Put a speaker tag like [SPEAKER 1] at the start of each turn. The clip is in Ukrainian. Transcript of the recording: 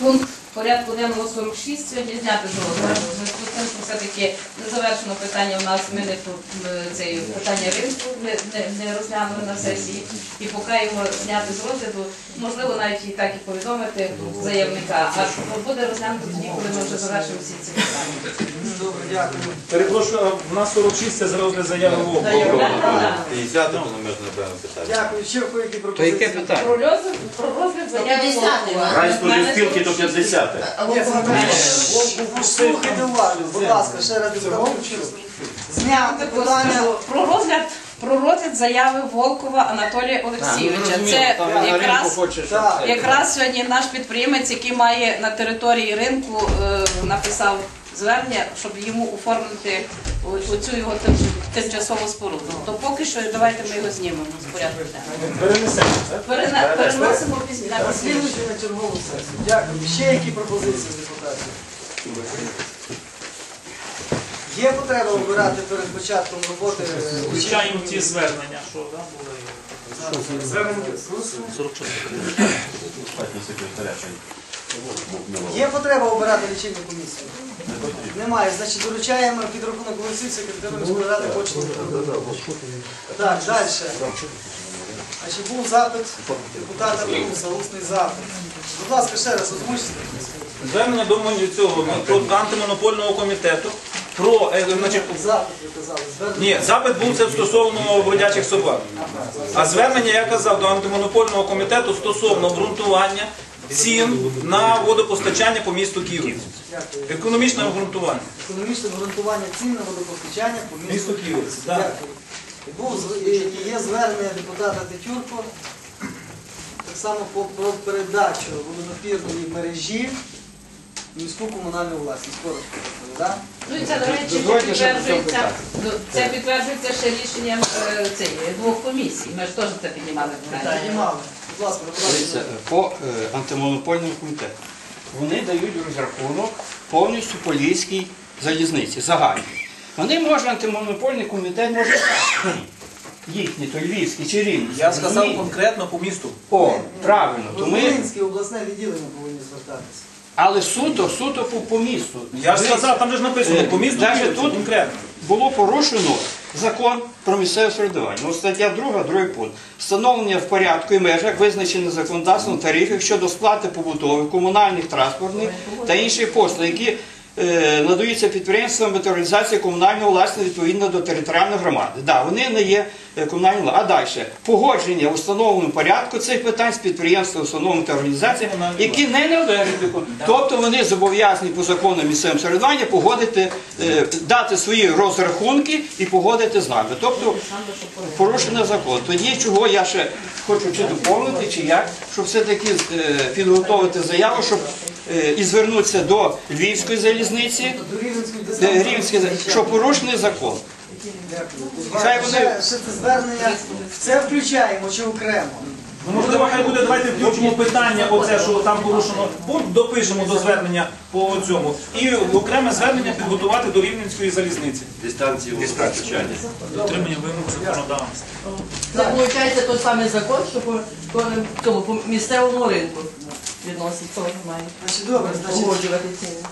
[SPEAKER 1] Пункт порядку денного 46 сьогодні зняти з розгляду. Все-таки не завершено питання у нас, ми не цей, питання ринку не, не, не розглянули на сесії. І поки його зняти з розгляду, можливо навіть і так і повідомити заявника. А буде розглянути тоді, коли ми вже завершимо всі ці питання.
[SPEAKER 2] Добре, дякую.
[SPEAKER 3] Перепрошую, а в нас 46 це за розгляд заяви ВОК.
[SPEAKER 1] Так.
[SPEAKER 4] 50 то ми ж напевно питання.
[SPEAKER 2] Дякую. Ще в які
[SPEAKER 5] То
[SPEAKER 2] пропозиції?
[SPEAKER 5] питання?
[SPEAKER 1] Про розгляд, про розгляд заяви Волкова.
[SPEAKER 6] Ранської спілки до 50.
[SPEAKER 2] Ні, Слухайте уважно, будь ласка, ще раз Зняти питання.
[SPEAKER 1] Про розгляд, про розгляд заяви Волкова Анатолія Олексійовича. Це якраз Якраз сьогодні наш підприємець, який має на території ринку, е, написав звернення, щоб йому оформити оцю його тимчасову споруду. То поки що давайте ми його знімемо з порядку.
[SPEAKER 3] Перенесемо,
[SPEAKER 1] Переносимо пізніше. на
[SPEAKER 2] чергову сесію. Дякую. Ще які пропозиції депутатів? Є потреба обирати перед початком роботи е,
[SPEAKER 3] Включаємо ті звернення, що да, були.
[SPEAKER 2] Звернення. Є потреба обирати лічильну комісію? Немає. Значить, доручаємо під рахунок голосів секретарю міської ради почту. Так, далі. Значить, був запит депутата Румуса, усний запит. Будь ласка, ще раз озвучте.
[SPEAKER 3] Звернення до цього антимонопольного комітету про е, значить,
[SPEAKER 2] Запит, ви казали. Звернення.
[SPEAKER 3] ні, запит був це стосовно бродячих собак. А звернення я казав до антимонопольного комітету стосовно обґрунтування цін на водопостачання по місту Київ.
[SPEAKER 2] Дякую.
[SPEAKER 3] Економічне обґрунтування.
[SPEAKER 2] Економічне обґрунтування цін на водопостачання по місту
[SPEAKER 3] Місто Київ.
[SPEAKER 2] Дякую. Був з- і- і є звернення депутата Тетюрко, так само по, про передачу водонапірної мережі міську комунальну власність. Коротко, так?
[SPEAKER 1] Ну і це, до речі,
[SPEAKER 5] Дозвольте, щоб
[SPEAKER 1] підтверджується, ну, це підтверджується ще рішенням е, цієї двох комісій. Ми ж теж це піднімали питання.
[SPEAKER 2] Піднімали. Будь ласка,
[SPEAKER 5] Дивіться, по е, антимонопольному комітету. Вони дають розрахунок повністю по львівській залізниці, загальній. Вони може антимонопольний комітет може сказати, їхні, то львівські чи рівні.
[SPEAKER 3] Я сказав конкретно по місту.
[SPEAKER 5] О, правильно. То ми,
[SPEAKER 2] Волинське обласне відділення повинні звертатися.
[SPEAKER 5] Але суто, суто по, по місту.
[SPEAKER 3] Я ж сказав, там же ж написано
[SPEAKER 5] Е,
[SPEAKER 3] по місту
[SPEAKER 5] даже тут-
[SPEAKER 3] конкретно.
[SPEAKER 5] було порушено закон про місцеве самоврядування. Ось стаття 2, другий пункт. Встановлення в порядку і межах визначених законодавством тарифів щодо сплати побутових, комунальних, транспортних та інших послуг, які надаються підприємствам метеоризації комунального власності відповідно до територіальної громади. Да, вони не є е, комунальними. вла- А далі погодження в установленому порядку цих питань з підприємствами, установами та організаціями, які не належать до Тобто вони зобов'язані по закону місцевого самоврядування погодити, е, дати свої розрахунки і погодити з нами. Тобто порушено закон. Тоді чого я ще хочу чи доповнити, чи як, щоб все-таки е, підготовити заяву, щоб е, і звернутися до Львівської залізниці, е, залізниці, що порушений закон. Хай вони-
[SPEAKER 2] Ще, це звернення. В це включаємо чи окремо?
[SPEAKER 3] Ну, можливо, хай буде, давайте включимо питання, оце, що там порушено пункт, допишемо до звернення по цьому. І окреме звернення підготувати до Рівненської залізниці.
[SPEAKER 6] Дистанції водопостачання.
[SPEAKER 3] Дотримання вимог законодавства.
[SPEAKER 7] Це виходить той самий закон, що по, по, цьому, по місцевому ринку відносить, теж має
[SPEAKER 2] Значить, добре, значить,
[SPEAKER 7] погоджувати ціни.